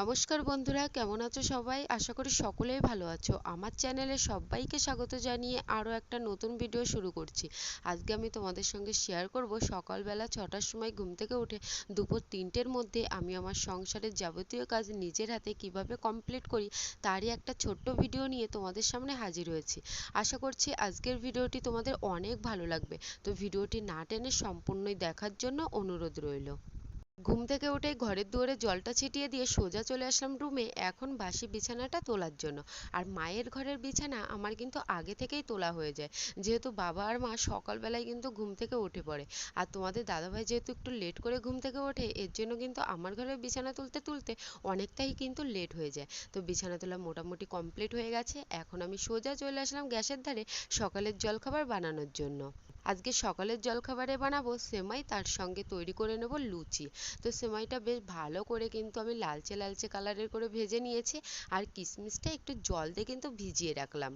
নমস্কার বন্ধুরা, কেমন আছো সবাই? আশা করি সকলেই ভালো আছো। আমার চ্যানেলে সবাইকে স্বাগত জানিয়ে আরও একটা নতুন ভিডিও শুরু করছি। আজকে আমি তোমাদের সঙ্গে শেয়ার করব সকালবেলা ছটার সময় ঘুম থেকে উঠে দুপুর তিনটের মধ্যে আমি আমার সংসারের যাবতীয় কাজ নিজের হাতে কীভাবে কমপ্লিট করি তারই একটা ছোট্ট ভিডিও নিয়ে তোমাদের সামনে হাজির হয়েছি। আশা করছি আজকের ভিডিওটি তোমাদের অনেক ভালো লাগবে। তো ভিডিওটি না টেনে সম্পূর্ণই দেখার জন্য অনুরোধ রইল। ঘুম থেকে উঠে ঘরের দুয়ারে জলটা ছিটিয়ে দিয়ে সোজা চলে আসলাম রুমে। এখন বাসি বিছানাটা তোলার জন্য। আর মায়ের ঘরের বিছানা আমার কিন্তু আগে থেকেই তোলা হয়ে যায়। যেহেতু বাবা আর মা সকালবেলায় কিন্তু ঘুম থেকে উঠে পড়ে। আর তোমাদের দাদাভাই যেহেতু একটু লেট করে ঘুম থেকে ওঠে, এর জন্য কিন্তু আমার ঘরের বিছানা তুলতে তুলতে অনেকটাই কিন্তু লেট হয়ে যায়। তো বিছানা তোলা মোটামুটি কমপ্লিট হয়ে গেছে। এখন আমি সোজা চলে আসলাম গ্যাসের ধারে সকালের জলখাবার বানানোর জন্য। আজকে সকালের জলখাবারে বানাবো, সেমাই তার সঙ্গে তৈরি করে নেব লুচি। তো সেমাইটা বেশ ভালো করে কিন্তু আমি লালচে লালচে কালারের করে ভেজে নিয়েছি। আর কিশমিশটা একটু জল দিয়ে কিন্তু ভিজিয়ে রাখলাম।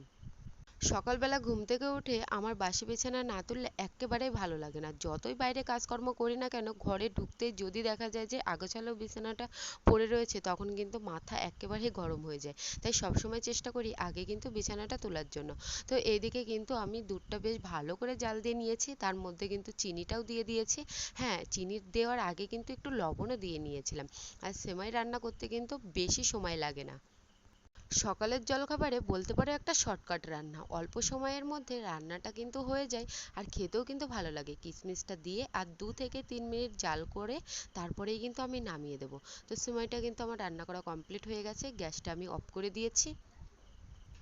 সকালবেলা ঘুম থেকে উঠে আমার বাসি বিছানা না তুললে একেবারেই ভালো লাগে না। যতই বাইরে কাজকর্ম করি না কেন, ঘরে ঢুকতে যদি দেখা যায় যে আগোছালো বিছানাটা পড়ে রয়েছে, তখন কিন্তু মাথা একেবারেই গরম হয়ে যায়। তাই সবসময় চেষ্টা করি আগে কিন্তু বিছানাটা তোলার জন্য। তো এইদিকে কিন্তু আমি দুধটা বেশ ভালো করে জাল দিয়ে নিয়েছি, তার মধ্যে কিন্তু চিনিটাও দিয়ে দিয়েছি। হ্যাঁ চিনি দেওয়ার আগে কিন্তু একটু লবণও দিয়ে নিয়েছিলাম। আর সেমাই রান্না করতে কিন্তু বেশি সময় লাগে না। সকালের জলখাবারে বলতে পারো একটা শর্টকাট রান্না। অল্প সময়ের মধ্যে রান্নাটা কিন্তু হয়ে যায়, আর খেতেও কিন্তু ভালো লাগে। কিশমিশটা দিয়ে আর দু থেকে তিন মিনিট জাল করে তারপরেই কিন্তু আমি নামিয়ে দেবো। তো সময়টা কিন্তু আমার রান্না করা কমপ্লিট হয়ে গেছে, গ্যাসটা আমি অফ করে দিয়েছি।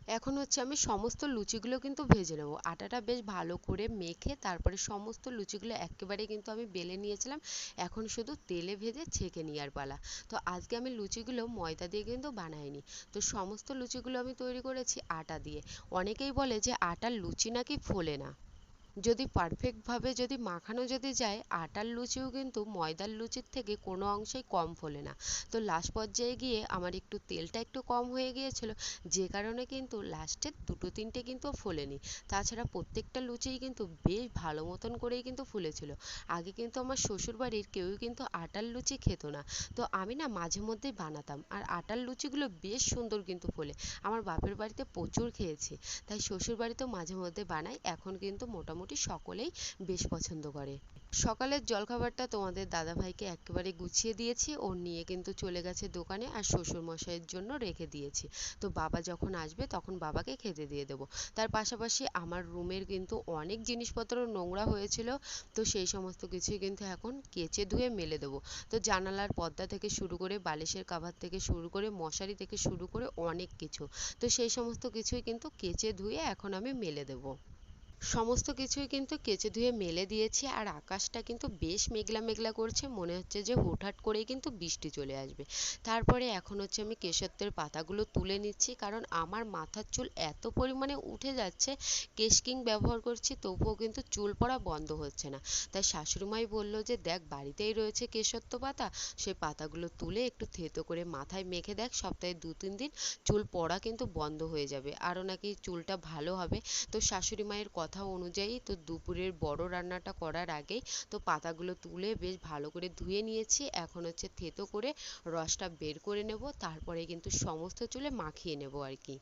এখন হচ্ছে আমি সমস্ত লুচিগুলো কিন্তু ভেজে নেব। আটাটা বেশ ভালো করে মেখে তারপরে সমস্ত লুচিগুলো একেবারে কিন্তু আমি বেলে নিয়েছিলাম। এখন শুধু তেলে ভেজে ছেঁকে নেওয়ার পালা। তো আজকে আমি লুচিগুলো ময়দা দিয়ে কিন্তু বানাইনি। তো সমস্ত লুচিগুলো আমি তৈরি করেছি আটা দিয়ে। অনেকেই বলে যে আটার লুচি নাকি ফোলে না। যদি পারফেক্টভাবে যদি মাখানো যদি যায়, আটার লুচিও কিন্তু ময়দার লুচির থেকে কোনো অংশেই কম ফোলে না। তো লাস্ট পর্যায়ে গিয়ে আমার একটু তেলটা একটু কম হয়ে গিয়েছিল, যে কারণে কিন্তু লাস্টে দুটো তিনটে কিন্তু ফোলেনি। তাছাড়া প্রত্যেকটা লুচিই কিন্তু বেশ ভালো মতন করেই কিন্তু ফুলেছিল। আগে কিন্তু আমার শ্বশুরবাড়ির কেউই কিন্তু আটার লুচি খেত না। তো আমি না মাঝে মধ্যেই বানাতাম আর আটার লুচিগুলো বেশ সুন্দর কিন্তু ফোলে। আমার বাপের বাড়িতে প্রচুর খেয়েছি, তাই শ্বশুরবাড়িতেও মাঝে মধ্যে বানাই, এখন কিন্তু মোটামুটি মোটামুটি সকলেই বেশ পছন্দ করে। সকালের জলখাবারটা তোমাদের দাদাভাইকে একেবারে গুছিয়ে দিয়েছি ও নিয়ে কিন্তু চলে গেছে দোকানে আর শ্বশুর মশাইয়ের জন্য রেখে দিয়েছি। তো বাবা যখন আসবে তখন বাবাকে খেতে দিয়ে দেবো। তার পাশাপাশি আমার রুমের কিন্তু অনেক জিনিসপত্র নোংরা হয়েছিল, তো সেই সমস্ত কিছুই কিন্তু এখন কেচে ধুয়ে মেলে দেবো। তো জানালার পর্দা থেকে শুরু করে, বালিশের কাভার থেকে শুরু করে, মশারি থেকে শুরু করে অনেক কিছু। তো সেই সমস্ত কিছুই কিন্তু কেচে ধুয়ে এখন আমি মেলে দেবো। সমস্ত কিছুই কিন্তু কেচে ধুয়ে মেলে দিয়েছি আর আকাশটা কিন্তু বেশ মেঘলা মেঘলা করছে। মনে হচ্ছে যে হুটহাট করেই কিন্তু বৃষ্টি চলে আসবে। তারপরে এখন হচ্ছে আমি কেশত্বের পাতাগুলো তুলে নিচ্ছি কারণ আমার মাথার চুল এত পরিমাণে উঠে যাচ্ছে কেশ কিং ব্যবহার করছি তবুও কিন্তু চুল পড়া বন্ধ হচ্ছে না। তাই শাশুড়িমাই বলল যে, দেখ, বাড়িতেই রয়েছে কেশত্ব পাতা সেই পাতাগুলো তুলে একটু থেতো করে মাথায় মেখে দেখ, সপ্তাহে দু, তিন দিন চুল পড়া কিন্তু বন্ধ হয়ে যাবে। আরও নাকি চুলটা ভালো হবে। তো শাশুড়ি মায়ের কথা কথা অনুযায়ী তো দুপুরের বড় রান্নাটা করার আগেই তো পাতাগুলো তুলে বেশ ভালো করে ধুয়ে নিয়েছি। এখন হচ্ছে থেতো করে রসটা বের করে নেব। তারপরে কিন্তু সমস্ত চুলে মাখিয়ে নেব আর কি।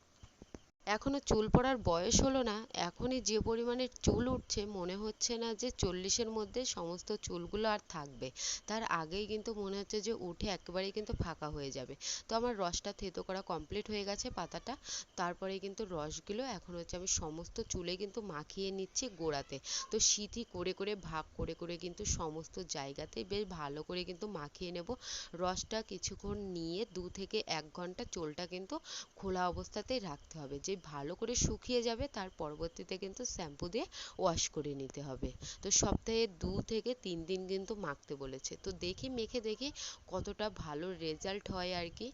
এখনও চুল পড়ার বয়স হলো না, এখনই যে পরিমাণে চুল উঠছে মনে হচ্ছে না যে চল্লিশের মধ্যে সমস্ত চুলগুলো আর থাকবে। তার আগেই কিন্তু মনে হচ্ছে যে উঠে একেবারেই কিন্তু ফাঁকা হয়ে যাবে। তো আমার রসটা থেতো করা কমপ্লিট হয়ে গেছে পাতাটা, তারপরে কিন্তু রসগুলো এখন হচ্ছে আমি সমস্ত চুলে কিন্তু মাখিয়ে নিচ্ছি গোড়াতে। তো সিথি করে করে, ভাগ করে করে কিন্তু সমস্ত জায়গাতেই বেশ ভালো করে কিন্তু মাখিয়ে নেব। রসটা কিছুক্ষণ নিয়ে দু থেকে এক ঘণ্টা চুলটা কিন্তু খোলা অবস্থাতেই রাখতে হবে। যে ভালো করে শুকিয়ে যাবে, তার পরবর্তীতে কিন্তু শ্যাম্পু দিয়ে ওয়াশ করে নিতে হবে। তো সপ্তাহে দু থেকে তিন দিন কিন্তু মাখতে বলেছে। তো দেখি, মেখে দেখি কতটা ভালো রেজাল্ট হয় আর কি।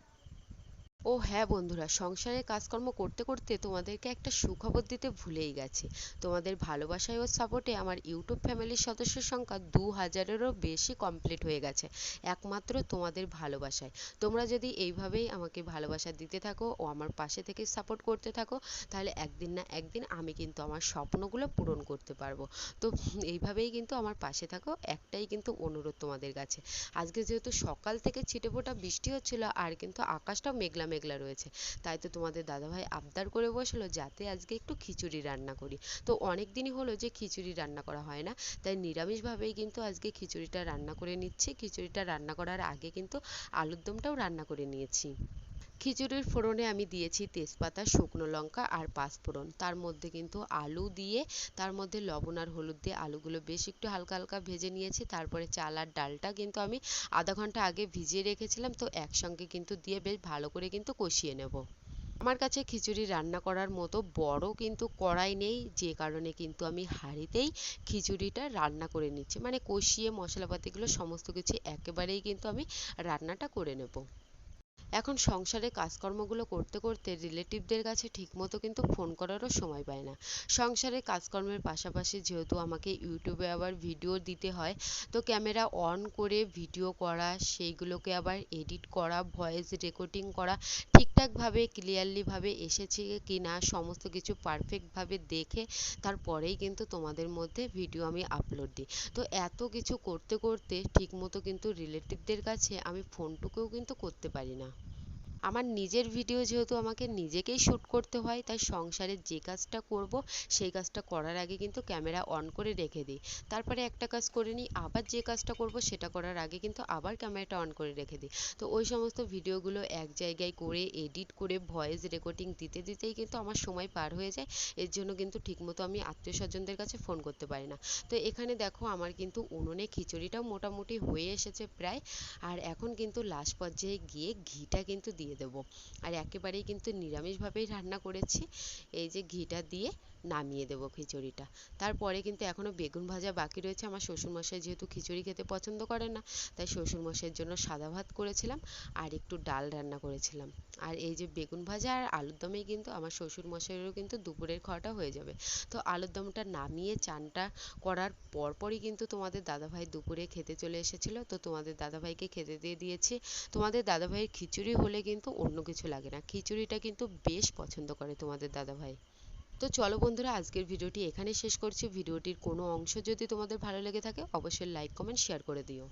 ও হ্যাঁ বন্ধুরা সংসারের কাজকর্ম করতে করতে তোমাদেরকে একটা সুখবর দিতে ভুলেই গেছি। তোমাদের ভালোবাসায় ও সাপোর্টে আমার ইউটিউব ফ্যামিলির সদস্যের সংখ্যা দু হাজারেরও বেশি কমপ্লিট হয়ে গেছে, একমাত্র তোমাদের ভালোবাসায়। তোমরা যদি এইভাবেই আমাকে ভালোবাসা দিতে থাকো ও আমার পাশে থেকে সাপোর্ট করতে থাকো, তাহলে একদিন না একদিন আমি কিন্তু আমার স্বপ্নগুলো পূরণ করতে পারব। তো এইভাবেই কিন্তু আমার পাশে থাকো, একটাই কিন্তু অনুরোধ তোমাদের কাছে। আজকে যেহেতু সকাল থেকে ছিটেফোঁটা বৃষ্টি হচ্ছিল, আর কিন্তু আকাশটাও মেঘলা মেঘলা রয়েছে। তাই তো তোমাদের দাদাভাই আবদার করে বসল যাতে আজকে একটু খিচুড়ি রান্না করি। তো অনেক দিনই হলো যে খিচুড়ি রান্না করা হয় না। তাই নিরামিষভাবেই কিন্তু আজকে খিচুড়িটা রান্না করে নিচ্ছি। খিচুড়িটা রান্না করার আগে কিন্তু আলুর দমটাও রান্না করে নিয়েছি। খিচুড়ির ফোড়নে আমি দিয়েছি তেজপাতা, শুকনো লঙ্কা আর পাঁচফোড়ন তার মধ্যে কিন্তু আলু দিয়ে, তার মধ্যে লবণ আর হলুদ দিয়ে আলুগুলো বেশ একটু হালকা হালকা ভেজে নিয়েছি। তারপরে চাল আর ডালটা কিন্তু আমি আধা ঘণ্টা আগে ভিজিয়ে রেখেছিলাম। তো একসঙ্গে কিন্তু দিয়ে বেশ ভালো করে কিন্তু কষিয়ে নেব। আমার কাছে খিচুড়ি রান্না করার মতো বড় কিন্তু কড়াই নেই। যে কারণে কিন্তু আমি হাঁড়িতেই খিচুড়িটা রান্না করে নিচ্ছি। মানে কষিয়ে মশলাপাতিগুলো সমস্ত কিছু একেবারেই কিন্তু আমি রান্নাটা করে নেব। এখন সংসারে কাজকর্মগুলো করতে করতে রিলেটিভদের কাছে ঠিকমতো কিন্তু ফোন করারও সময় পায় না। সংসারের কাজকর্মের পাশাপাশি যেহেতু আমাকে ইউটিউবে আবার ভিডিও দিতে হয়, তো ক্যামেরা অন করে ভিডিও করা, সেইগুলোকে আবার এডিট করা, ভয়েস রেকর্ডিং করা ঠিকঠাকভাবে ক্লিয়ারলিভাবে এসেছে কি না সমস্ত কিছু পারফেক্টভাবে দেখে তারপরেই কিন্তু তোমাদের মধ্যে ভিডিও আমি আপলোড দিই। তো এত কিছু করতে করতে ঠিকমতো কিন্তু রিলেটিভদের কাছে আমি ফোনটুকুও কিন্তু করতে পারি না। আমার নিজের ভিডিও যেহেতু আমাকে নিজেকেই শ্যুট করতে হয়, তাই সংসারের যে কাজটা করব, সেই কাজটা করার আগে কিন্তু ক্যামেরা অন করে রেখে দিই। তারপরে একটা কাজ করে নিই, আবার যে কাজটা করব সেটা করার আগে কিন্তু আবার ক্যামেরাটা অন করে রেখে দিই। তো ওই সমস্ত ভিডিওগুলো এক জায়গায় করে এডিট করে ভয়েস রেকর্ডিং দিতে, দিতেই কিন্তু আমার সময় পার হয়ে যায়। এর জন্য কিন্তু ঠিকমতো আমি আত্মীয় স্বজনদের কাছে ফোন করতে পারি না। তো এখানে দেখো আমার কিন্তু উনুনে খিচুড়িটাও মোটামুটি হয়ে এসেছে প্রায়। আর এখন কিন্তু লাস্ট পর্যায়ে গিয়ে ঘিটা কিন্তু দিয়ে দেবো। আর একেবারেই কিন্তু নিরামিষভাবেই রান্না করেছি। এই যে ঘিটা দিয়ে নামিয়ে দেবো খিচুড়িটা। তারপরে কিন্তু এখনও বেগুন ভাজা বাকি রয়েছে। আমার শ্বশুরমশাই যেহেতু খিচুড়ি খেতে পছন্দ করে না, তাই শ্বশুরমশাইয়ের জন্য সাদা ভাত করেছিলাম আর একটু ডাল রান্না করেছিলাম। আর এই যে বেগুন ভাজা আর আলুর দমেই কিন্তু আমার শ্বশুরমশাইয়েরও কিন্তু দুপুরের খাওয়াটা হয়ে যাবে। তো আলুর দমটা নামিয়ে চানটা করার পরপরই কিন্তু তোমাদের দাদাভাই দুপুরে খেতে চলে এসেছিল। তো তোমাদের দাদাভাইকে খেতে দিয়ে দিয়েছি। তোমাদের দাদাভাইয়ের খিচুড়ি হলে কিন্তু অন্য কিছু লাগে না। খিচুড়িটা কিন্তু বেশ পছন্দ করে তোমাদের দাদাভাই। তো চলো বন্ধুরা, আজকের ভিডিওটি এখানে শেষ করছি। ভিডিওটির কোনো অংশ যদি তোমাদের ভালো লেগে থাকে, অবশ্যই লাইক কমেন্ট শেয়ার করে দিও।